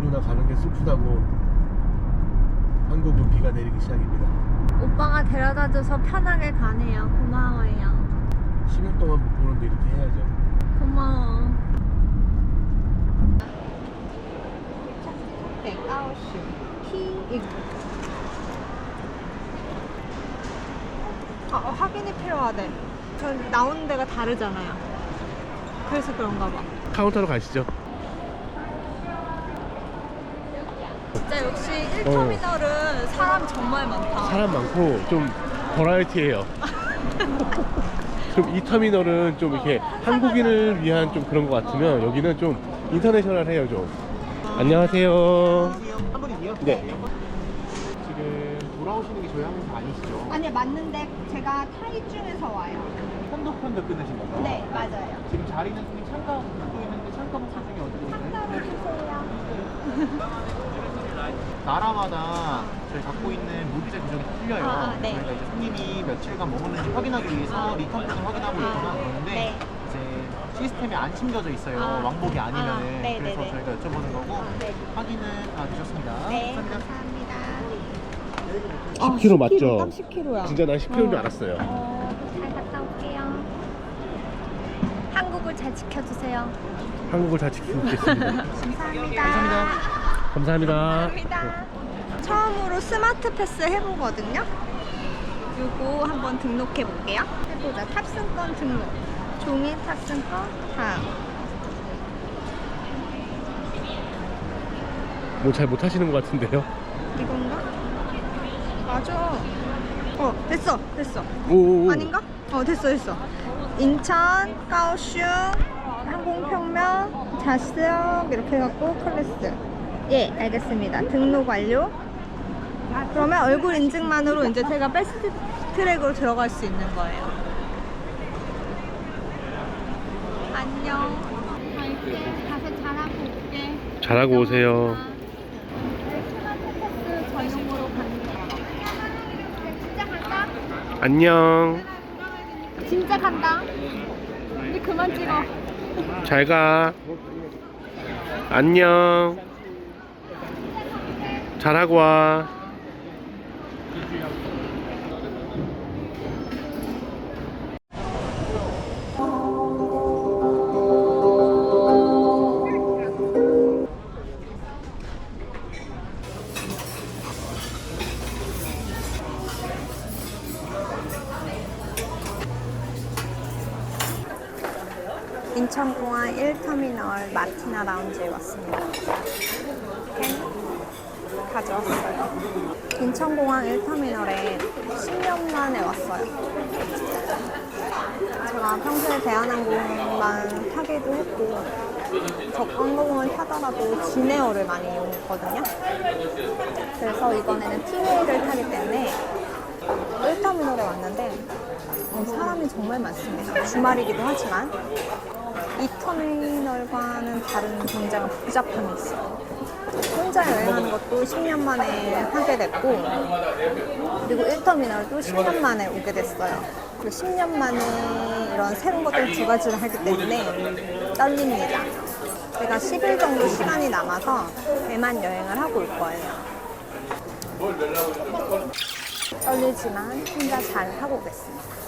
누나 가는 게 슬프다고 한국은 비가 내리기 시작입니다. 오빠가 데려다줘서 편하게 가네요. 고마워요. 10년 동안 못 보는데 이렇게 해야죠. 고마워. 아, 어, 확인이 필요하대. 전 나오는 데가 다르잖아요. 그래서 그런가 봐. 카운터로 가시죠. 진짜 역시 1터미널은 사람 정말 많다. 사람 많고 좀 버라이티해요. 좀 이 터미널은 좀 이렇게 한국인을 위한 좀 그런 것 같으면 여기는 좀 인터내셔널해요 좀. 안녕하세요. 한 분이요? 네. 지금 돌아오시는 게 저희 항공 아니시죠? 아니 맞는데 제가 타이 중에서 와요. 편도편도 끊으신 건가요? 네 맞아요. 지금 자리는 손님 창가 붙고 있는데 창가 목표 중에 어떻게 상담해 주세요. 나라마다 저희 갖고 있는 무비자 규정이 다 틀려요. 아, 아, 네. 저희가 이제 손님이 며칠간 머무는지 확인하기 위해서 리턴 코드 확인하고 아, 있거나 그러는데 네. 이제 시스템에 안 침겨져 있어요. 아, 왕복이 아, 아니면은 네, 그래서 네, 네. 저희가 여쭤보는 거고 네. 확인은 다 되셨습니다. 네 감사합니다. 감사합니다. 10km 맞죠? 딱 10km야. 진짜 난 10km인 줄 알았어요. 어, 잘 갔다 올게요. 한국을 잘 지켜주세요. 한국을 잘 지키겠습니다. 감사합니다. 감사합니다. 감사합니다. 처음으로 스마트 패스 해보거든요. 요거 한번 등록해 볼게요. 해보자. 탑승권 등록. 종이 탑승권 다음. 뭐 잘 못하시는 것 같은데요? 이건가? 맞아. 어, 됐어. 됐어. 오. 아닌가? 어, 됐어. 됐어. 인천, 까오슝, 항공평면, 자스역 이렇게 해갖고 클래스. 예, 알겠습니다. 등록 완료. 그러면 얼굴 인증만으로 이제 제가 패스트 트랙으로 들어갈 수 있는 거예요. 안녕. 갈게. 가서 잘하고 올게. 잘하고 오세요. 안녕. 진짜 간다. 이제 그만 찍어. 잘 가. 안녕. 잘하고 와. 인천공항 1터미널 마티나 라운지에 왔습니다. 펜 가져왔어요. 인천공항 1터미널에 10년 만에 왔어요. 제가 평소에 대한항공만 타기도 했고 적항공을 타더라도 진에어를 많이 이용했거든요. 그래서 이번에는 티웨이를 타기 때문에 1터미널에 왔는데 어, 사람이 정말 많습니다. 주말이기도 하지만 이 터미널과는 다른 굉장한 복잡함이 있어요. 혼자 여행하는 것도 10년 만에 하게 됐고 그리고 1터미널도 10년 만에 오게 됐어요. 그리고 10년 만에 이런 새로운 것들 두 가지를 하기 때문에 떨립니다. 제가 10일 정도 시간이 남아서 대만 여행을 하고 올 거예요. 떨리지만 혼자 잘 하고 오겠습니다.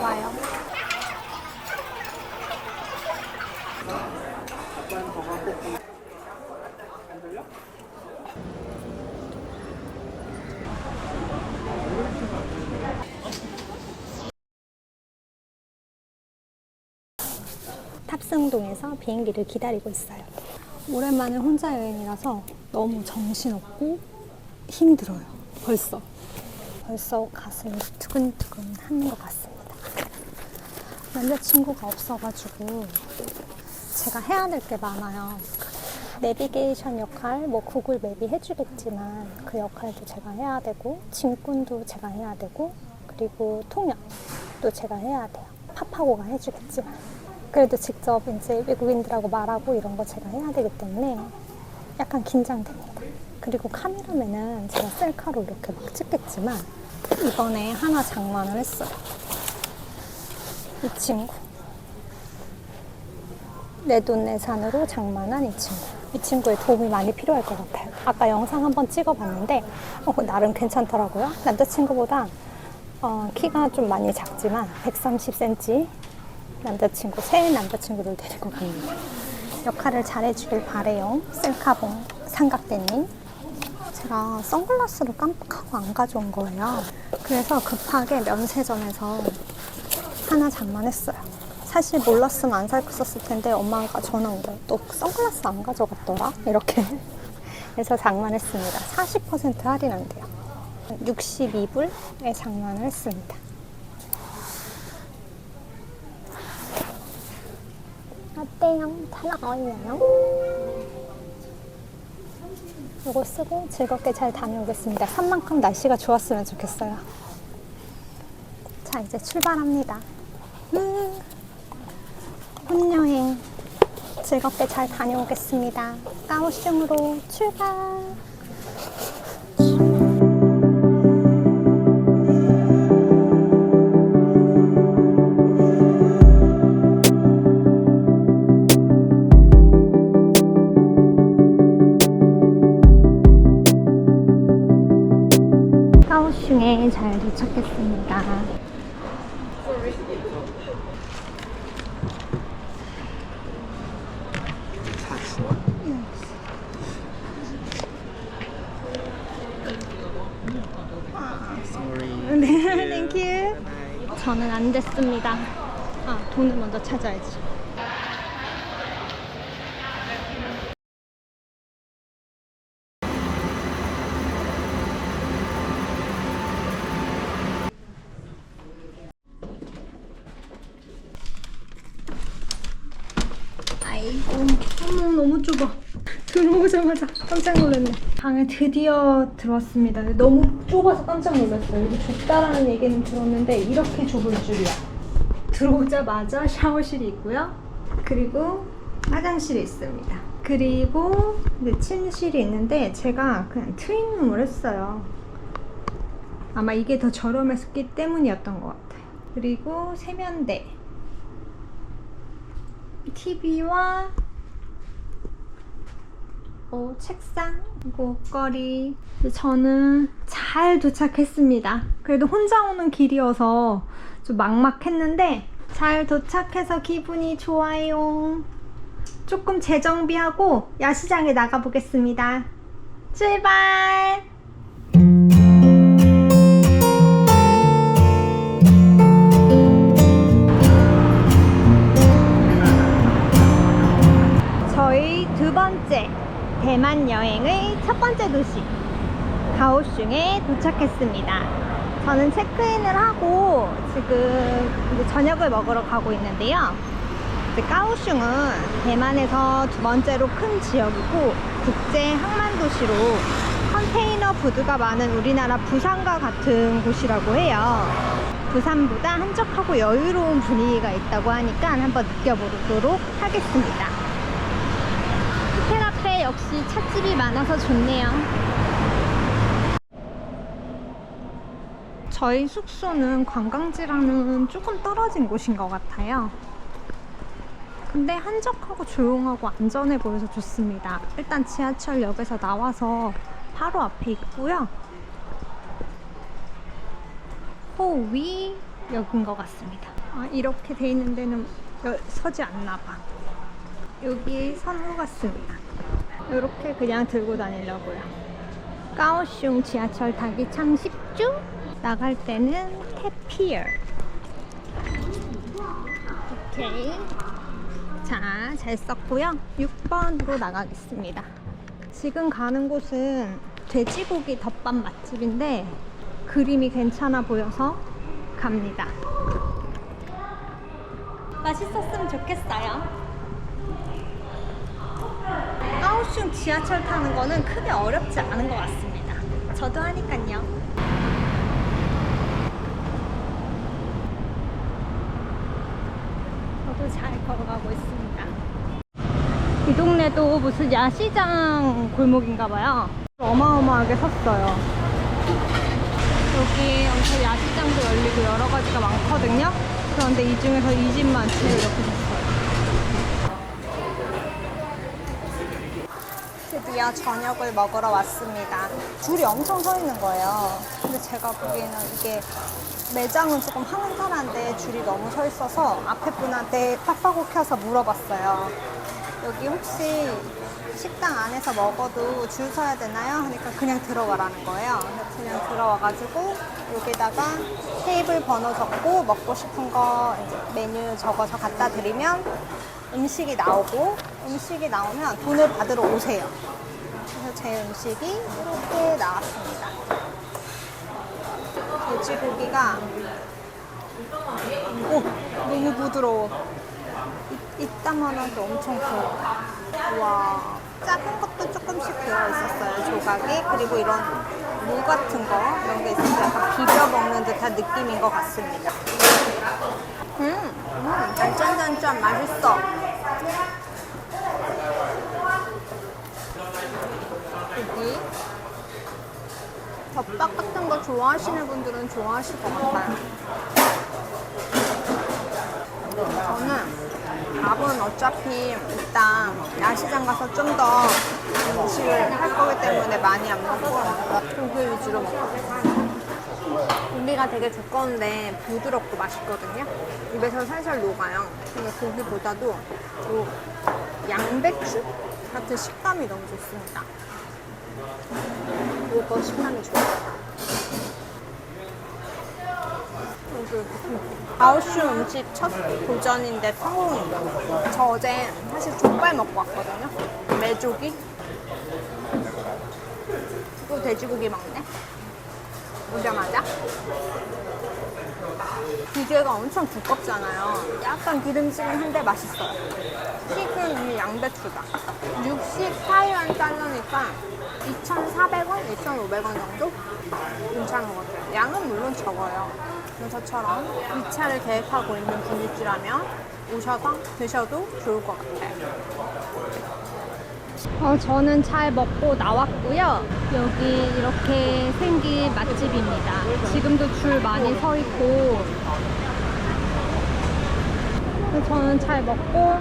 와요. 탑승동에서 비행기를 기다리고 있어요. 오랜만에 혼자 여행이라서 너무 정신없고 힘들어요. 벌써. 벌써 가슴이 두근두근 하는 것 같습니다. 남자친구가 없어가지고 제가 해야 될 게 많아요. 내비게이션 역할, 뭐 구글 맵이 해주겠지만 그 역할도 제가 해야 되고 짐꾼도 제가 해야 되고 그리고 통역도 제가 해야 돼요. 파파고가 해주겠지만 그래도 직접 이제 외국인들하고 말하고 이런 거 제가 해야 되기 때문에 약간 긴장됩니다. 그리고 카메라맨은 제가 셀카로 이렇게 막 찍겠지만 이번에 하나 장만을 했어요. 이 친구. 내 돈내산으로 장만한 이 친구. 이 친구의 도움이 많이 필요할 것 같아요. 아까 영상 한번 찍어봤는데 어, 나름 괜찮더라고요. 남자친구보다 어, 키가 좀 많이 작지만 130cm 남자친구, 새 남자친구를 데리고 갑니다. 역할을 잘해주길 바래요. 셀카봉 삼각대님. 제가 선글라스를 깜빡하고 안 가져온 거예요. 그래서 급하게 면세점에서 하나 장만했어요. 사실 몰랐으면 안 살었을 텐데 엄마가 전화 온 거예요. 너 선글라스 안 가져갔더라? 이렇게. 그래서 장만했습니다. 40% 할인한대요. 62불에 장만을 했습니다. 어때요? 잘 어울려요? 이거 쓰고 즐겁게 잘 다녀오겠습니다. 산만큼 날씨가 좋았으면 좋겠어요. 자, 이제 출발합니다. 음, 혼여행 즐겁게 잘 다녀오겠습니다. 까오슝으로 출발! 잘 도착했습니다. 네, 땡큐. 저는 안 됐습니다. 아, 돈을 먼저 찾아야지. 아이고, 어머, 너무 좁아. 들어오자마자 깜짝 놀랐네. 방에 드디어 들어왔습니다. 너무 좁아서 깜짝 놀랐어요. 여기 좁다라는 얘기는 들었는데 이렇게 좁을 줄이야. 들어오자마자 샤워실이 있고요. 그리고 화장실이 있습니다. 그리고 이제 침실이 있는데 제가 그냥 트윈룸을 했어요. 아마 이게 더 저렴했기 때문이었던 것 같아요. 그리고 세면대. TV와 어, 책상, 그리고 옷걸이. 저는 잘 도착했습니다. 그래도 혼자 오는 길이어서 좀 막막했는데 잘 도착해서 기분이 좋아요. 조금 재정비하고 야시장에 나가보겠습니다. 출발! 2시 가오슝에 도착했습니다. 저는 체크인을 하고 지금 저녁을 먹으러 가고 있는데요. 가오슝은 대만에서 두 번째로 큰 지역이고 국제 항만도시로 컨테이너 부두가 많은 우리나라 부산과 같은 곳이라고 해요. 부산보다 한적하고 여유로운 분위기가 있다고 하니까 한번 느껴보도록 하겠습니다. 역시 찻집이 많아서 좋네요. 저희 숙소는 관광지랑은 조금 떨어진 곳인 것 같아요. 근데 한적하고 조용하고 안전해 보여서 좋습니다. 일단 지하철역에서 나와서 바로 앞에 있고요. 호위 역인 것 같습니다. 아, 이렇게 돼 있는 데는 여- 서지 않나 봐. 여기 선로 같습니다. 이렇게 그냥 들고 다니려고요. 까오슝 지하철 타기 참 쉽죠? 나갈 때는 태피어. 오케이. 자, 잘 썼고요. 6번으로 나가겠습니다. 지금 가는 곳은 돼지고기 덮밥 맛집인데 그림이 괜찮아 보여서 갑니다. 맛있었으면 좋겠어요. 가오슝 지하철 타는 거는 크게 어렵지 않은 것 같습니다. 저도 하니까요. 저도 잘 걸어가고 있습니다. 이 동네도 무슨 야시장 골목인가 봐요. 어마어마하게 섰어요. 여기 엄청 야시장도 열리고 여러 가지가 많거든요. 그런데 이 중에서 이 집만 제일 이렇게 섰어요. 드디어 저녁을 먹으러 왔습니다. 줄이 엄청 서 있는 거예요. 근데 제가 보기에는 이게 매장은 조금 한산한데 줄이 너무 서 있어서 앞에 분한테 팍팍고 켜서 물어봤어요. 여기 혹시 식당 안에서 먹어도 줄 서야 되나요? 하니까 그냥 들어가라는 거예요. 그냥 들어와가지고 여기다가 테이블 번호 적고 먹고 싶은 거 이제 메뉴 적어서 갖다 드리면 음식이 나오고 음식이 나오면 돈을 받으러 오세요. 그래서 제 음식이 이렇게 나왔습니다. 돼지고기가 오 너무 부드러워. 이- 이따만하게 엄청 커. 와 작은 것도 조금씩 들어 있었어요 조각이 그리고 이런 무 같은 거 이런 게 있어서 약간 비벼 먹는 듯한 느낌인 것 같습니다. 음, 음 단짠단짠 맛있어. 여기 덮밥 같은 거 좋아하시는 분들은 좋아하실 것 같아요. 저는 밥은 어차피 일단 야시장 가서 좀 더 음식을 할 거기 때문에 많이 안 먹고 고기 위주로 먹거든요. 고기가 되게 두꺼운데 부드럽고 맛있거든요. 입에서 살살 녹아요. 근데 고기보다도 요 양배추 같은 식감이 너무 좋습니다. 이거 식감이 좋아요. 여기 아우슈 음식 첫 도전인데 성공이에요. 저 어제 사실 족발 먹고 왔거든요. 메조기. 또 돼지고기 먹네. 오자마자. 비계가 엄청 두껍잖아요. 약간 기름지근한데 맛있어요. 튀김이 양배추다. 64위안 달러니까 2,400원, 2,500원 정도? 괜찮은 것 같아요. 양은 물론 적어요. 저처럼 2차를 계획하고 있는 분이시라면 오셔서 드셔도 좋을 것 같아요. 어, 저는 잘 먹고 나왔고요. 여기 이렇게 생긴 맛집입니다. 지금도 줄 많이 서 있고. 저는 잘 먹고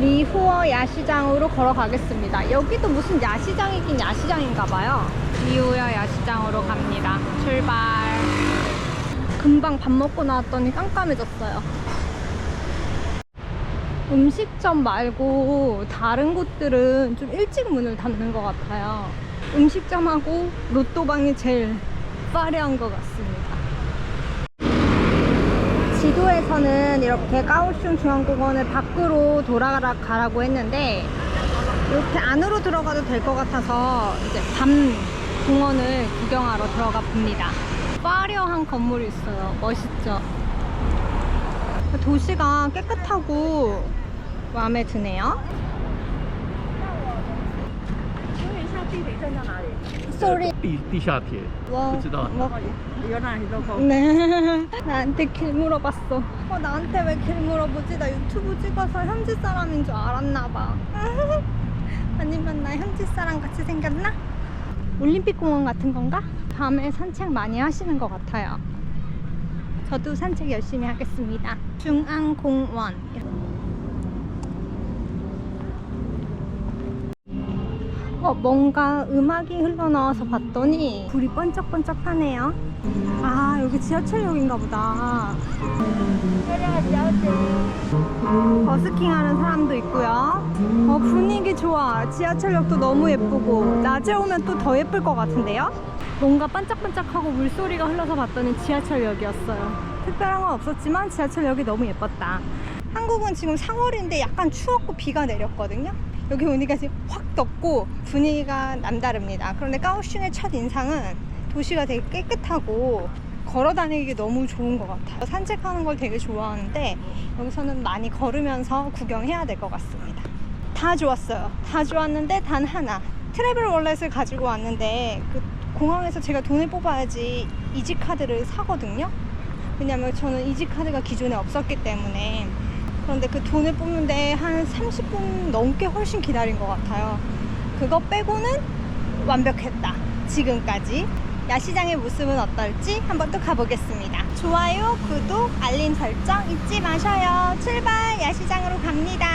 리후어 야시장으로 걸어가겠습니다. 여기도 무슨 야시장이긴 야시장인가 봐요. 리후어 야시장으로 갑니다. 출발. 금방 밥 먹고 나왔더니 깜깜해졌어요. 음식점 말고 다른 곳들은 좀 일찍 문을 닫는 것 같아요. 음식점하고 로또방이 제일 화려한 것 같습니다. 지도에서는 이렇게 까오슝 중앙공원을 밖으로 돌아가라고 했는데 이렇게 안으로 들어가도 될 것 같아서 이제 밤 공원을 구경하러 들어가 봅니다. 화려한 건물이 있어요. 멋있죠? 도시가 깨끗하고 마음에 드네요. Sorry. 地地下铁， 와, 不知道 뭐, 네. 나한테 길 물어봤어. 어, 나한테 왜 길 물어보지? 나 유튜브 찍어서 현지 사람인 줄 알았나 봐. 아니면 나 현지 사람 같이 생겼나? 올림픽 공원 같은 건가? 밤에 산책 많이 하시는 것 같아요. 저도 산책 열심히 하겠습니다. 중앙공원. 어, 뭔가 음악이 흘러나와서 봤더니 불이 번쩍번쩍하네요. 아, 여기 지하철역인가 보다. 버스킹 하는 사람도 있고요. 어, 분위기 좋아. 지하철역도 너무 예쁘고 낮에 오면 또 더 예쁠 것 같은데요? 뭔가 반짝반짝하고 물소리가 흘러서 봤더니 지하철역이었어요. 특별한 건 없었지만 지하철역이 너무 예뻤다. 한국은 지금 3월인데 약간 추웠고 비가 내렸거든요. 여기 오니까 지금 확 덥고 분위기가 남다릅니다. 그런데 까오슝의 첫 인상은 도시가 되게 깨끗하고 걸어 다니기 너무 좋은 것 같아요. 산책하는 걸 되게 좋아하는데 여기서는 많이 걸으면서 구경해야 될 것 같습니다. 다 좋았어요. 다 좋았는데 단 하나. 트래블 월렛을 가지고 왔는데 그 공항에서 제가 돈을 뽑아야지 이지 카드를 사거든요. 왜냐면 저는 이지 카드가 기존에 없었기 때문에 그런데 그 돈을 뽑는데 한 30분 넘게 훨씬 기다린 것 같아요. 그거 빼고는 완벽했다. 지금까지. 야시장의 모습은 어떨지 한번 또 가보겠습니다. 좋아요, 구독, 알림 설정 잊지 마셔요. 출발! 야시장으로 갑니다.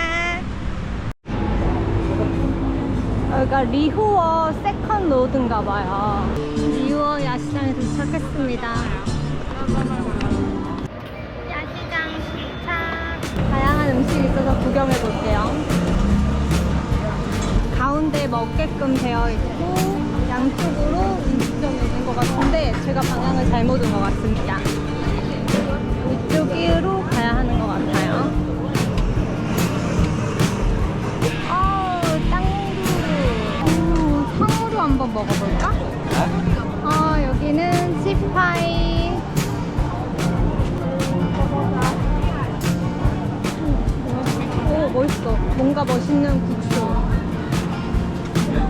여기가 리후어 세컨 로드인가 봐요. 리후어 야시장에 도착했습니다. 다양한 음식이 있어서 구경해 볼게요. 가운데 먹게끔 되어 있고 양쪽으로 음식점이 있는 것 같은데 제가 방향을 잘못 온 것 같습니다. 이쪽으로 가야 하는 것 같아요. 어우, 땅콩. 상으로 한번 먹어볼까? 어, 여기는 치파이. 오, 멋있어. 뭔가 멋있는 국수.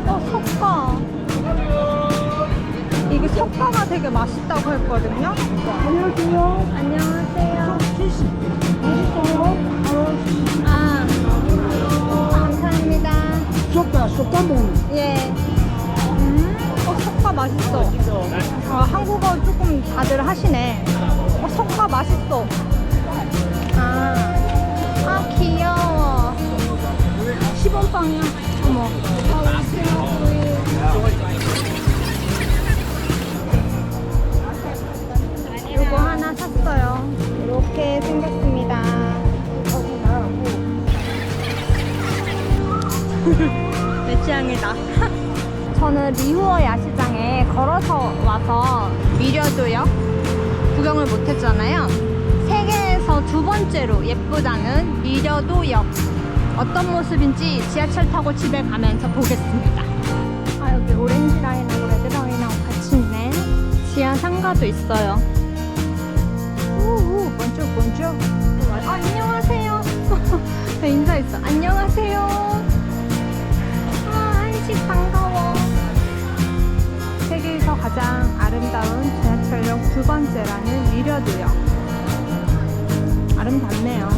어, 석가. 이게 석가가 되게 맛있다고 했거든요. 안녕하세요. 안녕하세요. 아, 감사합니다. Sopa, sopamon. 예. 음, 어, 석가 맛있어. 아, 한국어 조금 다들 하시네. 어, 석가 맛있어. 아, 아 귀여워. 시범빵이야. 어머. 아, 요거 하나 샀어요. 이렇게 생겼습니다. 내 취향이다. 저는 리후어 야시장에 걸어서 와서 미려도역 구경을 못했잖아요. 세계에서 두 번째로 예쁘다는 미려도역 어떤 모습인지 지하철 타고 집에 가면서 보겠습니다. 아 여기 오렌지 라인하고 레드 라인하고 같이 있네. 지하 상가도 있어요. 우우 먼저 먼저. 아, 안녕하세요. 네, 인사했어. 안녕하세요. 아, 한식 반가워. 세계에서 가장 아름다운 지하철역 두 번째라는 미려도역. 아름답네요.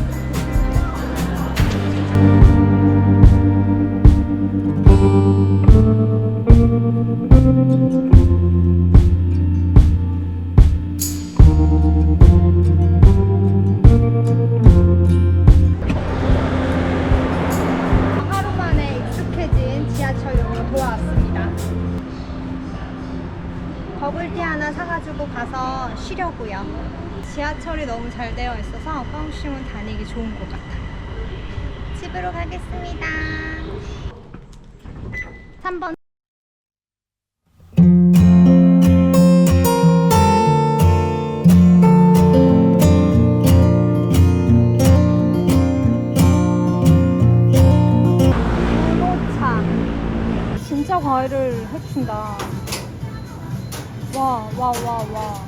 와, 와, 와, 와.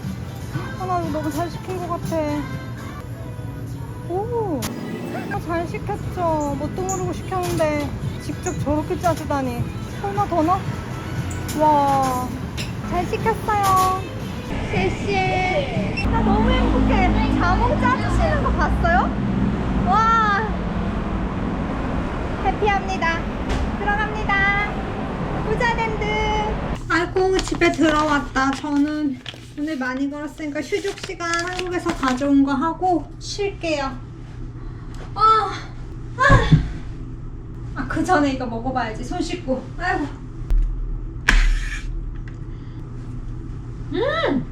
아, 나 이거 너무 잘 시킨 것 같아. 오, 아, 잘 시켰죠. 뭣도 모르고 시켰는데 직접 저렇게 짜주다니. 설마 더 넣어? 와, 잘 시켰어요. 씨씨. 나 너무 행복해. 자몽 짜주시는 거 봤어요? 와, 해피합니다. 들어갑니다. 부자랜드. 아이고 집에 들어왔다. 저는 오늘 많이 걸었으니까 휴족 시간 한국에서 가져온 거 하고 쉴게요. 아, 아, 아, 그 전에 이거 먹어봐야지. 손 씻고. 아이고. 음,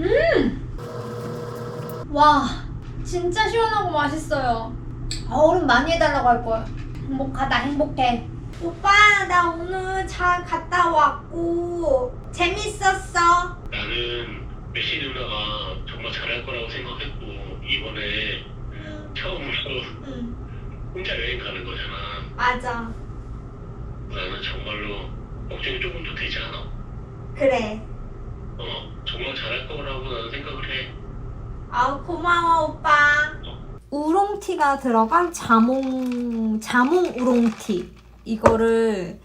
음, 와, 진짜 시원하고 맛있어요. 아, 얼음 많이 해달라고 할 거야. 행복하다, 행복해. 오빠, 나 오늘 잘 갔다 왔고 재밌었어. 나는 메시 누나가 정말 잘할 거라고 생각했고 이번에 응, 처음으로 응, 혼자 여행 가는 거잖아. 맞아. 나는 정말로 걱정이 조금 더 되지 않아? 그래. 어, 정말 잘할 거라고 나는 생각을 해. 아, 고마워, 오빠. 우롱티가 들어간 자몽 자몽 우롱티 이거를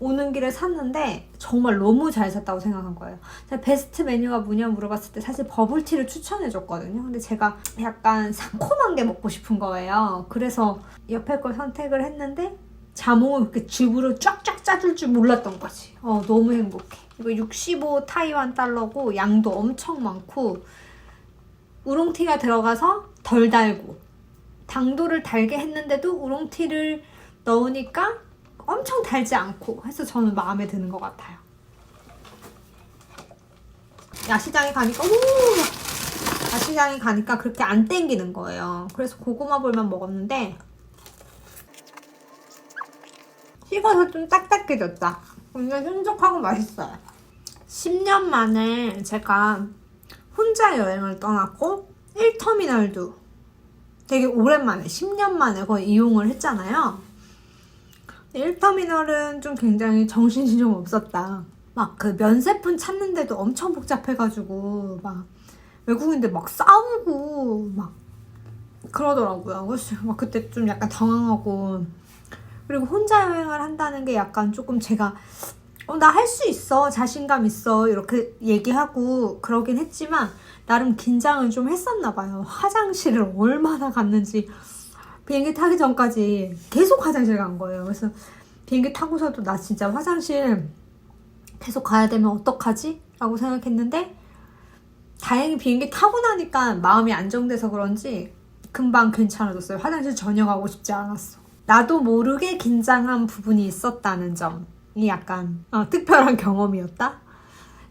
오는 길에 샀는데 정말 너무 잘 샀다고 생각한 거예요. 제가 베스트 메뉴가 뭐냐 물어봤을 때 사실 버블티를 추천해줬거든요. 근데 제가 약간 상콤한 게 먹고 싶은 거예요. 그래서 옆에 걸 선택을 했는데 자몽을 그렇게 즙으로 쫙쫙 짜줄 줄 몰랐던 거지. 어, 너무 행복해. 이거 65 타이완 달러고 양도 엄청 많고 우롱티가 들어가서 덜 달고 당도를 달게 했는데도 우롱티를 넣으니까 엄청 달지 않고 해서 저는 마음에 드는 것 같아요. 야시장에 가니까 오! 야시장에 가니까 그렇게 안 땡기는 거예요. 그래서 고구마 볼만 먹었는데 식어서 좀 딱딱해졌다. 근데 쫀득하고 맛있어요. 10년 만에 제가 혼자 여행을 떠났고 1터미널도 되게 오랜만에 10년 만에 거의 이용을 했잖아요. 1터미널은 좀 굉장히 정신이 좀 없었다. 막 그 면세품 찾는데도 엄청 복잡해가지고 막 외국인들 막 싸우고 막 그러더라고요. 그래서 막 그때 좀 약간 당황하고 그리고 혼자 여행을 한다는 게 약간 조금 제가 어, 나 할 수 있어. 자신감 있어. 이렇게 얘기하고 그러긴 했지만, 나름 긴장을 좀 했었나 봐요. 화장실을 얼마나 갔는지. 비행기 타기 전까지 계속 화장실 간 거예요. 그래서 비행기 타고서도 나 진짜 화장실 계속 가야 되면 어떡하지? 라고 생각했는데, 다행히 비행기 타고 나니까 마음이 안정돼서 그런지 금방 괜찮아졌어요. 화장실 전혀 가고 싶지 않았어. 나도 모르게 긴장한 부분이 있었다는 점이 약간 어, 특별한 경험이었다.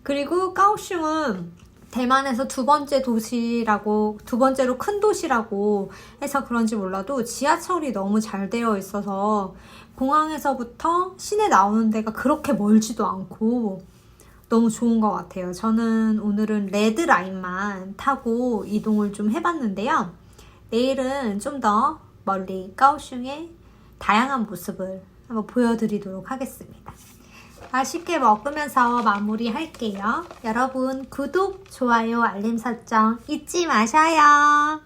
그리고 까오슝은 대만에서 두 번째 도시라고 두 번째로 큰 도시라고 해서 그런지 몰라도 지하철이 너무 잘 되어 있어서 공항에서부터 시내 나오는 데가 그렇게 멀지도 않고 너무 좋은 것 같아요. 저는 오늘은 레드 라인만 타고 이동을 좀 해봤는데요. 내일은 좀 더 멀리 까오슝의 다양한 모습을 한번 보여드리도록 하겠습니다. 맛있게 먹으면서 마무리할게요. 여러분 구독, 좋아요, 알림 설정 잊지 마셔요.